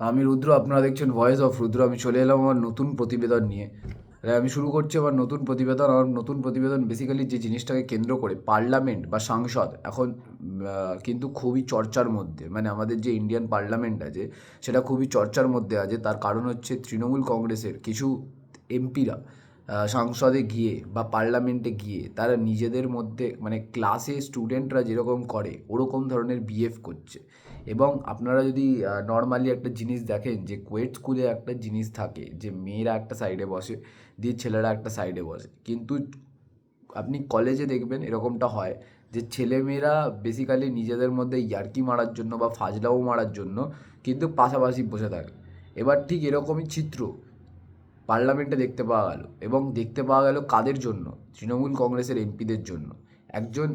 আমি রুদ্র, আপনারা দেখছেন ভয়েস অফ রুদ্র। আমি চলে এলাম আমার নতুন প্রতিবেদন নিয়ে। আমি শুরু করছি আমার নতুন প্রতিবেদন। আমার নতুন প্রতিবেদন বেসিক্যালি যে জিনিসটাকে কেন্দ্র করে পার্লামেন্ট বা সাংসদ, এখন কিন্তু খুবই চর্চার মধ্যে। মানে আমাদের যে ইন্ডিয়ান পার্লামেন্ট আছে, সেটা খুবই চর্চার মধ্যে আছে। তার কারণ হচ্ছে তৃণমূল কংগ্রেসের কিছু এমপিরা সংসদে গিয়ে বা পার্লামেন্টে গিয়ে তারা নিজেদের মধ্যে মানে ক্লাসে স্টুডেন্টরা যেরকম করে, ওরকম ধরনের বিহেভ করছে। এবং আপনারা যদি নর্মালি একটা জিনিস দেখেন যে কোয়েট স্কুলে একটা জিনিস থাকে যে মেয়েরা একটা সাইডে বসে দিয়ে ছেলেরা একটা সাইডে বসে। কিন্তু আপনি কলেজে দেখবেন এরকমটা হয় যে ছেলেমেয়েরা বেসিক্যালি নিজেদের মধ্যে ইয়ার্কি মারার জন্য বা ফাজলাও মারার জন্য কিন্তু পাশাপাশি বসে থাকে। এবার ঠিক এরকমই চিত্র পার্লামেন্টে দেখতে পাওয়া গেল এবং দেখতে পাওয়া গেল কাদের জন্য? তৃণমূল কংগ্রেসের এমপিদের জন্য। একজন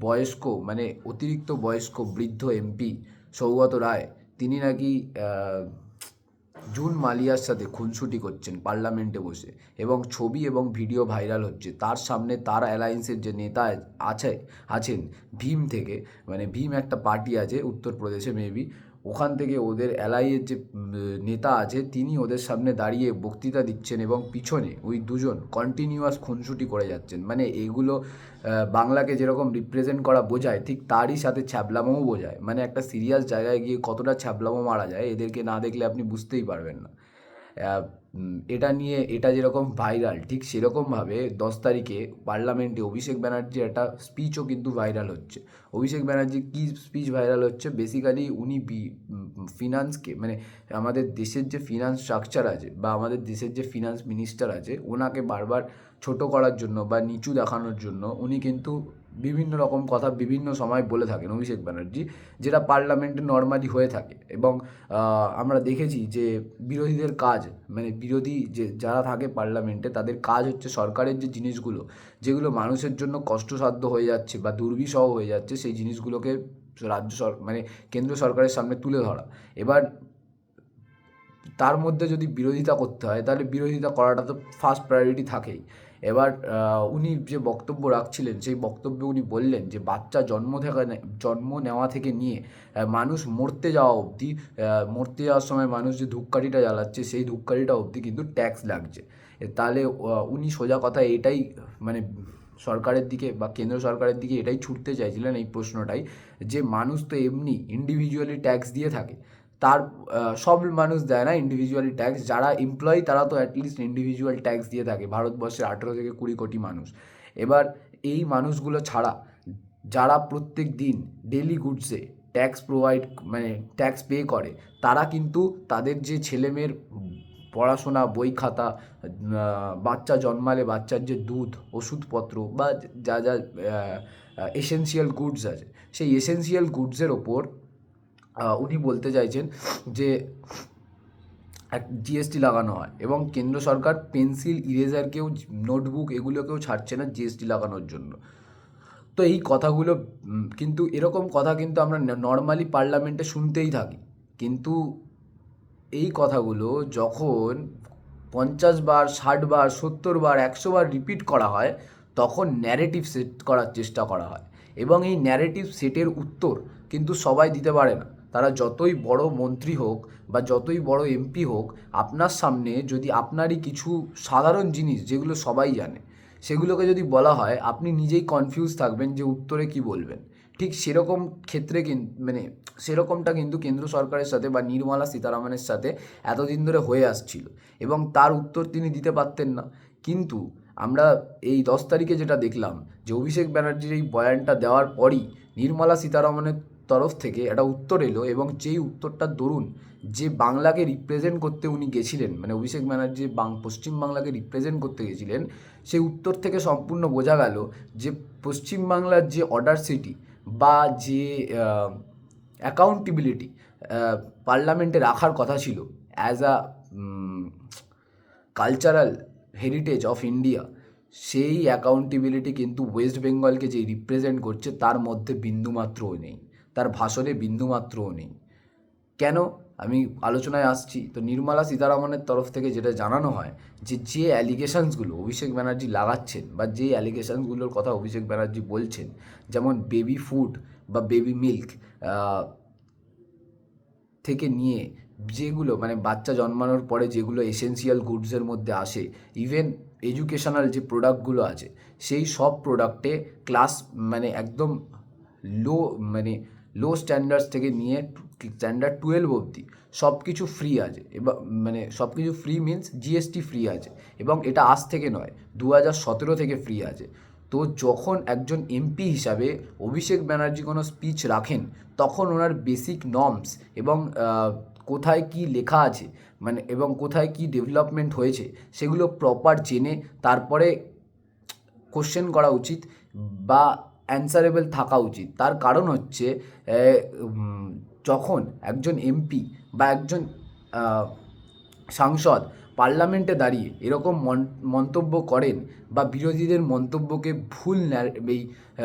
বয়স্ক মানে অতিরিক্ত বয়স্ক বৃদ্ধ এমপি সৌগত রায়, তিনি নাকি জুন মালিয়ার সাথে খুনসুটি করছেন পার্লামেন্টে বসে এবং ছবি এবং ভিডিও ভাইরাল হচ্ছে। তার সামনে তার অ্যালায়েন্সের যে নেতা আছে, আছেন, ভীম থেকে মানে ভীম একটা পার্টি আছে, উত্তরপ্রদেশে মেবি ওখান থেকে ওদের অ্যালাইয়ের যে নেতা আছে, তিনি ওদের সামনে দাঁড়িয়ে বক্তৃতা দিচ্ছেন এবং পিছনে ওই দুজন কন্টিনিউয়াস খুনসুটি করে যাচ্ছেন। মানে এগুলো বাংলাকে যেরকম রিপ্রেজেন্ট করা বোঝায়, ঠিক তারই সাথে ছ্যাবলামোও বোঝায়। মানে একটা সিরিয়াস জায়গায় গিয়ে কতটা ছ্যাবলামো মারা যায়, এদেরকে না দেখলে আপনি বুঝতেই পারবেন না। এটা নিয়ে এটা যেরকম ভাইরাল ঠিক সেরকমভাবে দশ তারিখে পার্লামেন্টে অভিষেক ব্যানার্জির একটা স্পিচও কিন্তু ভাইরাল হচ্ছে। অভিষেক ব্যানার্জি কী স্পিচ ভাইরাল হচ্ছে? বেসিক্যালি উনি ফিনান্সকে মানে আমাদের দেশের যে ফিনান্স স্ট্রাকচার আছে বা আমাদের দেশের যে ফিনান্স মিনিস্টার আছে, ওনাকে বারবার ছোট করার জন্য বা নিচু দেখানোর জন্য উনি কিন্তু বিভিন্ন রকম কথা বিভিন্ন সময় বলে থাকেন অভিষেক ব্যানার্জি, যেটা পার্লামেন্টে নর্মালি হয়ে থাকে। এবং আমরা দেখেছি যে বিরোধীদের কাজ মানে বিরোধী যে, যারা থাকে পার্লামেন্টে, তাদের কাজ হচ্ছে সরকারের যে জিনিসগুলো, যেগুলো মানুষের জন্য কষ্টসাধ্য হয়ে যাচ্ছে বা দুর্বিষহ হয়ে যাচ্ছে, সেই জিনিসগুলোকে রাজ্য সর মানে কেন্দ্র সরকারের সামনে তুলে ধরা। এবার, তার মধ্যে যদি বিরোধিতা করতে হয়, তাহলে বিরোধিতা করাটা তো ফার্স্ট প্রায়োরিটি থাকেই। এবার উনি যে বক্তব্য রাখছিলেন, সেই বক্তব্যে উনি বললেন যে, বাচ্চা জন্ম থেকে জন্ম নেওয়া থেকে নিয়ে মানুষ মরতে যাওয়া অবধি মরতে যাওয়ার সময় মানুষ যে ধূপকাঠিটা জ্বালাচ্ছে, সেই ধূপকাঠিটা অবধি কিন্তু ট্যাক্স লাগছে। তাহলে উনি সোজা কথা এটাই মানে সরকারের দিকে বা কেন্দ্র সরকারের দিকে এটাই ছুটতে চাইছিলেন এই প্রশ্নটাই, যে মানুষ তো এমনি ইন্ডিভিজুয়ালি ট্যাক্স দিয়ে থাকে। তার সব মানুষ দেয় না ইন্ডিভিজুয়ালি ট্যাক্স যারা এমপ্লয়ি তারা তো অ্যাটলিস্ট ইন্ডিভিজুয়াল ট্যাক্স দিয়ে থাকে। ভারতবর্ষের আঠেরো থেকে কুড়ি কোটি মানুষ। এবার এই মানুষগুলো ছাড়া যারা প্রত্যেক দিন ডেলি গুডসে ট্যাক্স প্রোভাইড মানে ট্যাক্স পে করে, তারা কিন্তু তাদের যে ছেলেমেয়ের পড়াশোনা, বই খাতা বাচ্চা জন্মালে বাচ্চার যে দুধ, ওষুধপত্র বা যা যা এসেন্সিয়াল গুডস আছে, সেই এসেন্সিয়াল গুডসের ওপর উনি বলতে চাইছেন যে এক জিএসটি লাগানো হয় এবং কেন্দ্র সরকার পেন্সিল, ইরেজারকেও, নোটবুক এগুলোকেও ছাড়ছে না জিএসটি লাগানোর জন্য। তো এই কথাগুলো কিন্তু এরকম কথা কিন্তু আমরা নর্মালি পার্লামেন্টে শুনতেই থাকি। কিন্তু এই কথাগুলো যখন পঞ্চাশ বার, ষাট বার, সত্তর বার, একশো বার রিপিট করা হয়, তখন ন্যারেটিভ সেট করার চেষ্টা করা হয়। এবং এই ন্যারেটিভ সেটের উত্তর কিন্তু সবাই দিতে পারে না। তারা যতই বড় মন্ত্রী হোক বা যতই বড় এমপি হোক, আপনার সামনে যদি আপনারই কিছু সাধারণ জিনিস যেগুলো সবাই জানে, সেগুলোকে যদি বলা হয়, আপনি নিজেই কনফিউজ থাকবেন যে উত্তরে কি বলবেন। ঠিক সেরকম ক্ষেত্রে মানে সেরকমটা কিন্তু কেন্দ্র সরকারের সাথে বা নির্মলা সীতারামনের সাথে এতদিন ধরে হয়ে আসছিল এবং তার উত্তর তিনি দিতে পারতেন না। কিন্তু আমরা এই দশ তারিখে যেটা দেখলাম যে অভিষেক ব্যানার্জির এই বয়ানটা দেওয়ার পরই নির্মলা সীতারামনের তরফ থেকে একটা উত্তর এলো এবং যেই উত্তরটার দরুন যে বাংলাকে রিপ্রেজেন্ট করতে উনি গেছিলেন মানে অভিষেক ব্যানার্জি বাং পশ্চিমবাংলাকে রিপ্রেজেন্ট করতে গেছিলেন, সেই উত্তর থেকে সম্পূর্ণ বোঝা গেল যে পশ্চিমবাংলার যে অর্ডার সিটি বা যে অ্যাকাউন্টেবিলিটি পার্লামেন্টে রাখার কথা ছিল as a cultural heritage of India সেই অ্যাকাউন্টেবিলিটি কিন্তু ওয়েস্ট বেঙ্গলকে যে রিপ্রেজেন্ট করছে তার মধ্যে বিন্দুমাত্রও নেই। তার ভাষণে বিন্দুমাত্রও নেই। কেন? আমি আলোচনায় আসছি। তো নির্মলা সীতারামনের তরফ থেকে যেটা জানানো হয় যে যে অ্যালিগেশনসগুলো অভিষেক ব্যানার্জি লাগাচ্ছেন বা যে অ্যালিগেশনসগুলোর কথা অভিষেক ব্যানার্জি বলছেন, যেমন বেবি ফুড বা বেবি মিল্ক থেকে নিয়ে যেগুলো মানে বাচ্চা জন্মানোর পরে যেগুলো এসেন্সিয়াল গুডসের মধ্যে আসে ইভেন এডুকেশনাল যে প্রোডাক্টগুলো আছে, সেই সব প্রোডাক্টে ক্লাস মানে একদম লো মানে লো স্ট্যান্ডার্ডস থেকে নিয়ে স্ট্যান্ডার্ড টুয়েলভ অবধি সব কিছু ফ্রি আছে। এবং মানে সব কিছু ফ্রি মিনস জিএসটি ফ্রি আছে এবং এটা আজ থেকে নয় দু হাজার সতেরো থেকে ফ্রি আছে। তো যখন একজন এমপি হিসাবে অভিষেক ব্যানার্জি কোনো স্পিচ রাখেন, তখন ওনার বেসিক নর্মস এবং কোথায় কি লেখা আছে মানে এবং কোথায় কি ডেভেলপমেন্ট হয়েছে, সেগুলো প্রপার জেনে তারপরে কোশ্চেন করা উচিত বা অ্যান্সারেবল থাকা উচিত। তার কারণ হচ্ছে যখন একজন এমপি বা একজন সাংসদ পার্লামেন্টে দাঁড়িয়ে এরকম মন- মন্তব্য করেন বা বিরোধীদের মন্তব্যকে ভুল এই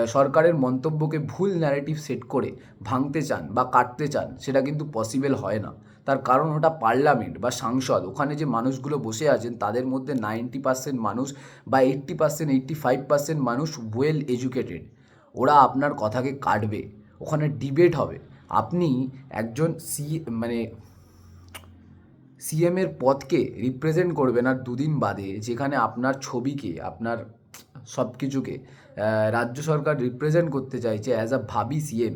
সরকারের মন্তব্যকে ভুল ন্যারেটিভ সেট করে ভাঙতে চান বা কাটতে চান, সেটা কিন্তু পসিবল হয় না। তার কারণ ওটা পার্লামেন্ট বা সাংসদ, ওখানে যে মানুষগুলো বসে আছেন, তাদের মধ্যে নাইনটি পার্সেন্ট মানুষ বা eighty percent eighty five percent মানুষ ওয়েল এডুকেটেড ওরা আপনার কথাকে কাটবে। ওখানে ডিবেট হবে। আপনি একজন সি মানে সিএমের পদকে রিপ্রেজেন্ট করবেন আর দুদিন বাদে যেখানে আপনার ছবিকে, আপনার সব কিছুকে রাজ্য সরকার রিপ্রেজেন্ট করতে চাইছে অ্যাজ আ ভাবি সিএম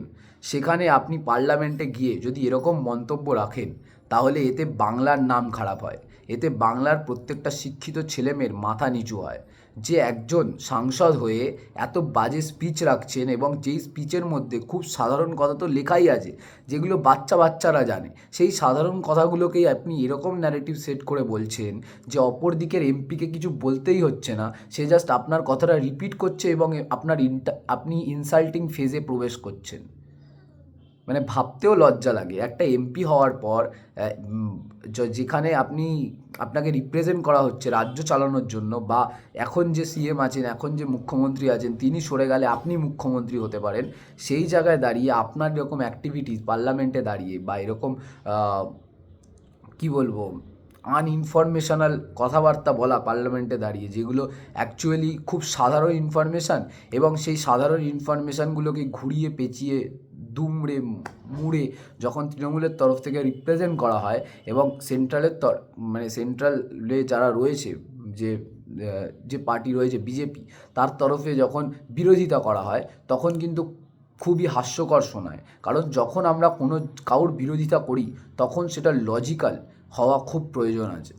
সেখানে আপনি পার্লামেন্টে গিয়ে যদি এরকম মন্তব্য রাখেন, তাহলে এতে বাংলার নাম খারাপ হয়। এতে বাংলার প্রত্যেকটা শিক্ষিত ছেলেমেয়ের মাথা নিচু হয়। যে একজন সাংসদ হয়ে এত বাজে স্পিচ রাখছেন এবং যেই স্পিচের মধ্যে খুব সাধারণ কথা তো লেখাই আছে, যেগুলো বাচ্চা বাচ্চারা জানে, সেই সাধারণ কথাগুলোকেই আপনি এরকম ন্যারেটিভ সেট করে বলছেন যে অপর দিকের এমপিকে কিছু বলতেই হচ্ছে না, সে জাস্ট আপনার কথাটা রিপিট করছে এবং আপনার আপনি ইনসাল্টিং ফেজে প্রবেশ করছেন। মানে ভাবতেও লজ্জা লাগে। একটা এমপি হওয়ার পর যেখানে আপনি, আপনাকে রিপ্রেজেন্ট করা হচ্ছে রাজ্য চালানোর জন্য বা এখন যে সিএম আছেন, এখন যে মুখ্যমন্ত্রী আছেন, তিনি সরে গেলে আপনি মুখ্যমন্ত্রী হতে পারেন। সেই জায়গায় দাঁড়িয়ে আপনার এরকম অ্যাক্টিভিটিস পার্লামেন্টে দাঁড়িয়ে বা এরকম কি বলব আনইনফরমেশনাল কথাবার্তা বলা পার্লামেন্টে দাঁড়িয়ে, যেগুলো অ্যাকচুয়ালি খুব সাধারণ ইনফরমেশান এবং সেই সাধারণ ইনফরমেশানগুলোকে ঘুরিয়ে পেঁচিয়ে দুমড়ে মুড়ে যখন তৃণমূলের তরফ থেকে রিপ্রেজেন্ট করা হয় এবং সেন্ট্রালের তর মানে সেন্ট্রালে যারা রয়েছে, যে যে পার্টি রয়েছে বিজেপি তার তরফে যখন বিরোধিতা করা হয়, তখন কিন্তু খুবই হাস্যকর শোনায়। কারণ যখন আমরা কোনো কারোর বিরোধিতা করি, তখন সেটা লজিক্যাল হওয়া খুব প্রয়োজন আছে।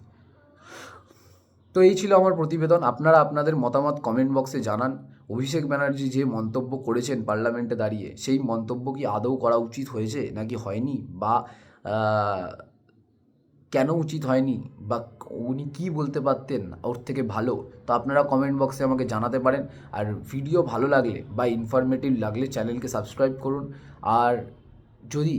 তো এই ছিল আমার প্রতিবেদন। আপনারা আপনাদের মতামত কমেন্ট বক্সে জানান। অভিষেক ব্যানার্জি যে মন্তব্য করেছেন পার্লামেন্টে দাঁড়িয়ে, সেই মন্তব্য কি আদৌ করা উচিত হয়েছে নাকি হয়নি? বা কেন উচিত হয়নি? বা, উনি কি বলতে পারতেন ওর থেকে ভালো? তো আপনারা কমেন্ট বক্সে আমাকে জানাতে পারেন। আর ভিডিও ভালো লাগলে বা ইনফরমেটিভ লাগলে চ্যানেলকে সাবস্ক্রাইব করুন। আর যদি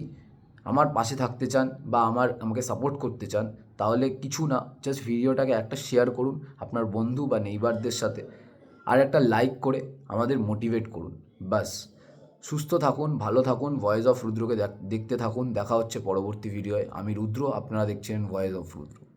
আমার পাশে থাকতে চান বা আমার, আমাকে সাপোর্ট করতে চান, তাহলে কিছু না জাস্ট ভিডিওটাকে একটা শেয়ার করুন আপনার বন্ধু বা নেইবারদের সাথে। আর একটা লাইক করে আমাদের মোটিভেট করুন। বাস সুস্থ থাকুন, ভালো থাকুন ভয়েস অফ রুদ্রকে দেখ- দেখতে থাকুন। দেখা হচ্ছে পরবর্তী ভিডিওয় আমি রুদ্র, আপনারা দেখছেন ভয়েস অফ রুদ্র।